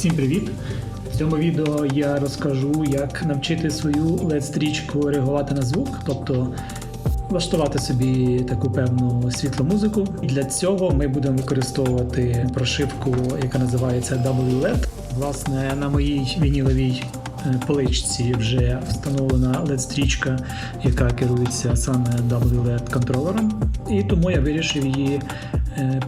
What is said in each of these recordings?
Всім привіт! В цьому відео я розкажу, як навчити свою LED-стрічку реагувати на звук, тобто влаштувати собі таку певну світломузику. І для цього ми будемо використовувати прошивку, яка називається WLED. Власне, на моїй вініловій е, поличці вже встановлена LED-стрічка, яка керується саме WLED контролером. І тому я вирішив її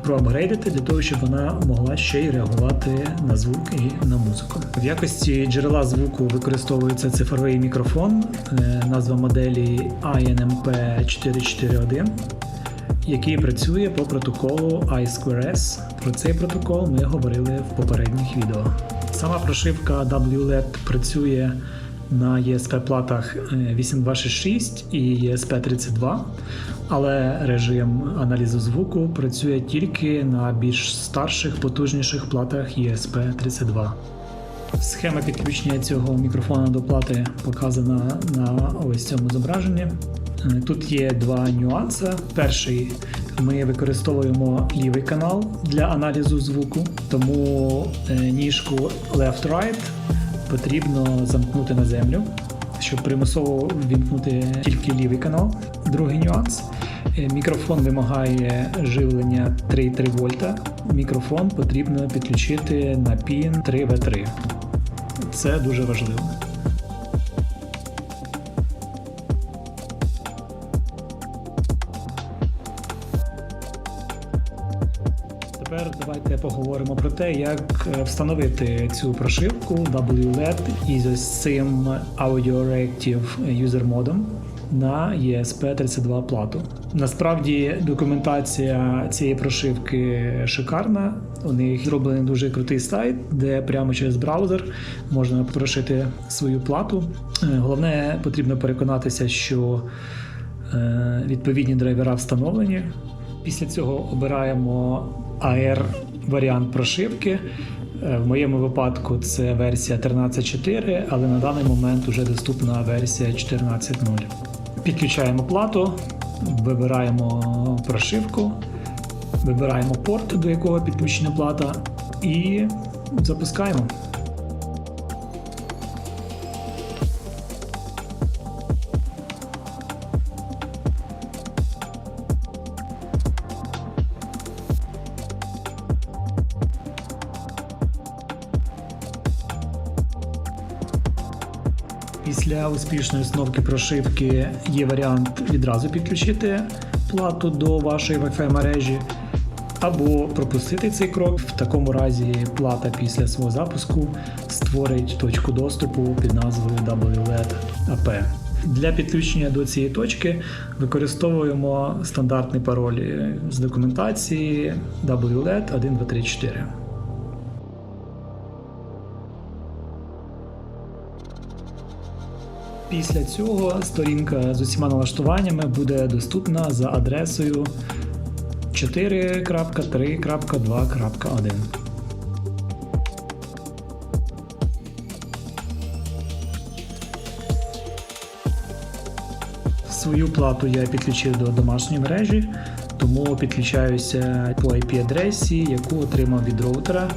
проапгрейдити для того, щоб вона могла ще й реагувати на звук і на музику. В якості джерела звуку використовується цифровий мікрофон, е, назва моделі INMP 441 який працює по протоколу I2S. Про цей протокол ми говорили в попередніх відео. Сама прошивка WLED працює на ESP-платах 8266 і ESP32, але режим аналізу звуку працює тільки на більш старших, потужніших платах ESP32. Схема підключення цього мікрофона до плати показана на ось цьому зображенні. Е, Тут є два нюанси. Перший ми використовуємо лівий канал для аналізу звуку, тому е, ніжку left-right потрібно замкнути на землю, щоб примусово вімкнути тільки лівий канал. Другий нюанс. Е, Мікрофон вимагає живлення 3,3 вольта. Мікрофон потрібно підключити на пін 3V3. Це дуже важливо. Тепер давайте поговоримо про те, як е, встановити цю прошивку WLED із цим Audio Reactive User модом на ESP32 плату. Насправді документація цієї прошивки шикарна. У них зроблений дуже крутий сайт, де прямо через браузер можна прошити свою плату. Е, Головне, потрібно переконатися, що е, відповідні драйвера встановлені. Після цього обираємо AR варіант прошивки. Е, В моєму випадку це версія 13.4, але на даний момент вже доступна версія 14.0. Підключаємо плату, вибираємо прошивку, вибираємо порт, до якого підключена плата, і запускаємо. Після успішної установки прошивки є варіант відразу підключити плату до вашої Wi-Fi мережі, або пропустити цей крок. В такому разі плата після свого запуску створить точку доступу під назвою WLED AP. Для підключення до цієї точки використовуємо стандартний пароль з документації WLED 1234. Після цього сторінка з усіма налаштуваннями буде доступна за адресою 4.3.2.1. Свою плату я підключив до домашньої мережі, тому підключаюся по IP-адресі, яку отримав від роутера.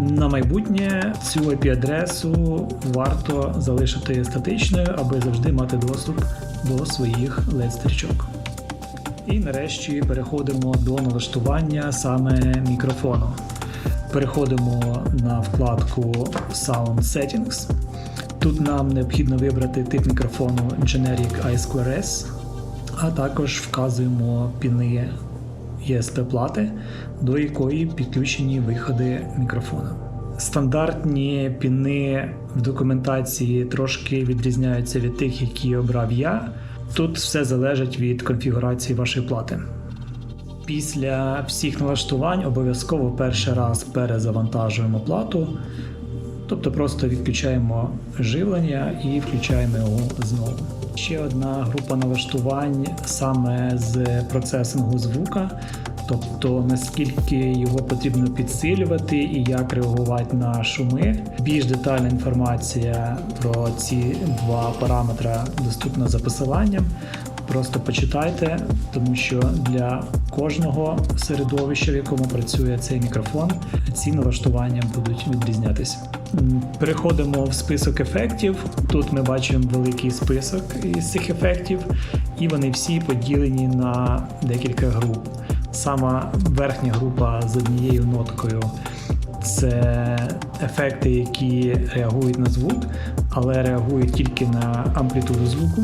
На майбутнє цю IP-адресу варто залишити статичною, аби завжди мати доступ до своїх LED-стрічок. І нарешті переходимо до налаштування саме мікрофону. Переходимо на вкладку Sound Settings. Тут нам необхідно вибрати тип мікрофону Generic I2S, а також вказуємо піни ESP плати, до якої підключені виходи мікрофона. Стандартні піни в документації трошки відрізняються від тих, які обрав я. Тут все залежить від конфігурації вашої плати. Після всіх налаштувань обов'язково перший раз перезавантажуємо плату, тобто просто відключаємо живлення і включаємо його знову. Ще одна група налаштувань саме з процесингу звука, тобто наскільки його потрібно підсилювати і як реагувати на шуми. Більш детальна інформація про ці два параметри доступна за посиланням. Просто почитайте, тому що для кожного середовища, в якому працює цей мікрофон, ці налаштування будуть відрізнятися. Переходимо в список ефектів. Тут ми бачимо великий список із цих ефектів, і вони всі поділені на декілька груп. Сама верхня група з однією ноткою це ефекти, які реагують на звук, але реагують тільки на амплітуду звуку.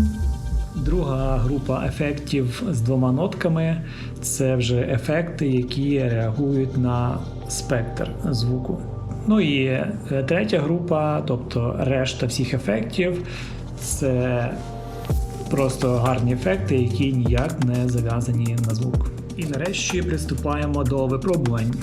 Друга група ефектів з двома нотками це вже ефекти, які реагують на спектр звуку. Ну і е, третя група, тобто решта всіх ефектів, це просто гарні ефекти, які ніяк не зав'язані на звук. І нарешті приступаємо до випробувань.